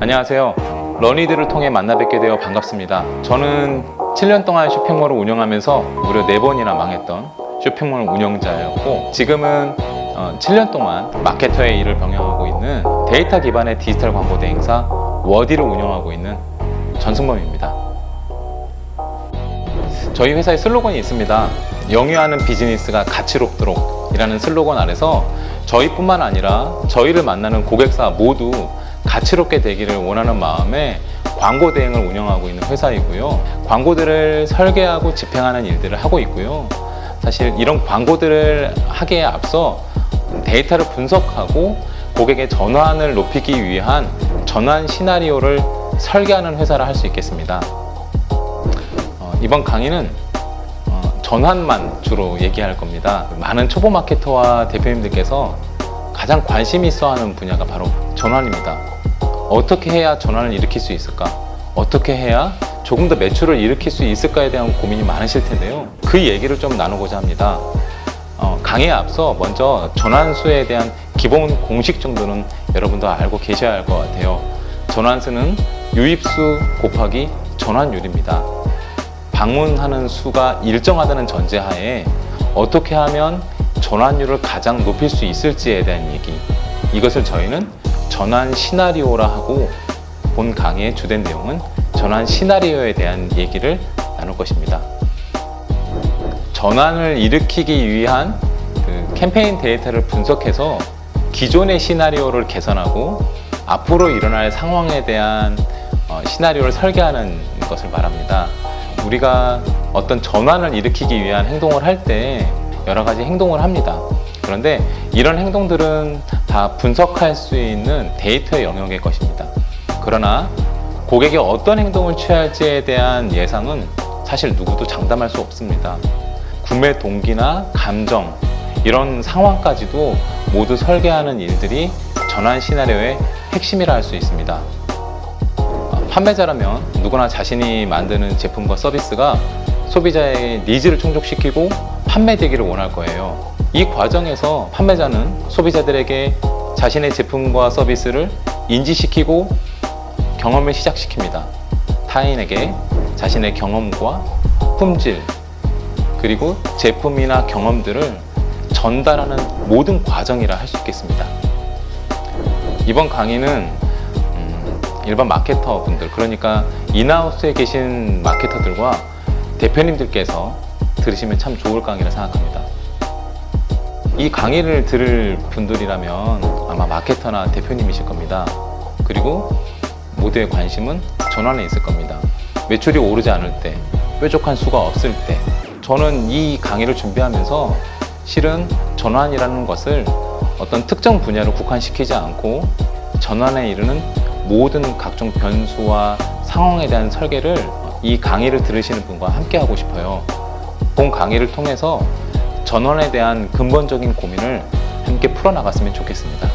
안녕하세요. 러니드를 통해 만나 뵙게 되어 반갑습니다. 저는 7년 동안 쇼핑몰을 운영하면서 무려 4번이나 망했던 쇼핑몰 운영자였고 지금은 어, 7년 동안 마케터의 일을 병행하고 있는 데이터 기반의 디지털 광고 대행사 워디를 운영하고 있는 전승범입니다. 저희 회사의 슬로건이 있습니다. 영위하는 비즈니스가 가치롭도록 이라는 슬로건 아래서 저희뿐만 아니라 저희를 만나는 고객사 모두 가치롭게 되기를 원하는 마음에 광고 대행을 운영하고 있는 회사이고요. 광고들을 설계하고 집행하는 일들을 하고 있고요. 사실 이런 광고들을 하기에 앞서 데이터를 분석하고 고객의 전환을 높이기 위한 전환 시나리오를 설계하는 회사를 할 수 있겠습니다. 어, 이번 강의는 어, 전환만 주로 얘기할 겁니다. 많은 초보 마케터와 대표님들께서 가장 관심 있어 하는 분야가 바로 전환입니다. 어떻게 해야 전환을 일으킬 수 있을까? 어떻게 해야 조금 더 매출을 일으킬 수 있을까에 대한 고민이 많으실 텐데요. 그 얘기를 좀 나누고자 합니다. 어, 강의에 앞서 먼저 전환수에 대한 기본 공식 정도는 여러분도 알고 계셔야 할 것 같아요. 전환수는 유입수 곱하기 전환율입니다. 방문하는 수가 일정하다는 전제하에 어떻게 하면 전환율을 가장 높일 수 있을지에 대한 얘기. 이것을 저희는 전환 시나리오라 하고 본 강의의 주된 내용은 전환 시나리오에 대한 얘기를 나눌 것입니다. 전환을 일으키기 위한 그 캠페인 데이터를 분석해서 기존의 시나리오를 개선하고 앞으로 일어날 상황에 대한 어, 시나리오를 설계하는 것을 말합니다. 우리가 어떤 전환을 일으키기 위한 행동을 할 때 여러 가지 행동을 합니다. 그런데 이런 행동들은 다 분석할 수 있는 데이터의 영역의 것입니다. 그러나 고객이 어떤 행동을 취할지에 대한 예상은 사실 누구도 장담할 수 없습니다. 구매 동기나 감정, 이런 상황까지도 모두 설계하는 일들이 전환 시나리오의 핵심이라 할 수 있습니다. 어, 판매자라면 누구나 자신이 만드는 제품과 서비스가 소비자의 니즈를 충족시키고 판매되기를 원할 거예요. 이 과정에서 판매자는 소비자들에게 자신의 제품과 서비스를 인지시키고 경험을 시작시킵니다. 타인에게 자신의 경험과 품질, 그리고 제품이나 경험들을 전달하는 모든 과정이라 할 수 있겠습니다. 이번 강의는 음, 일반 마케터 분들, 그러니까 인하우스에 계신 마케터들과 대표님들께서 들으시면 참 좋을 강의라 생각합니다. 이 강의를 들을 분들이라면 아마 마케터나 대표님이실 겁니다. 그리고 모두의 관심은 전환에 있을 겁니다. 매출이 오르지 않을 때, 뾰족한 수가 없을 때, 저는 이 강의를 준비하면서 실은 전환이라는 것을 어떤 특정 분야를 국한시키지 않고 전환에 이르는 모든 각종 변수와 상황에 대한 설계를 이 강의를 들으시는 분과 함께 하고 싶어요. 본 강의를 통해서 전환에 대한 근본적인 고민을 함께 풀어나갔으면 좋겠습니다.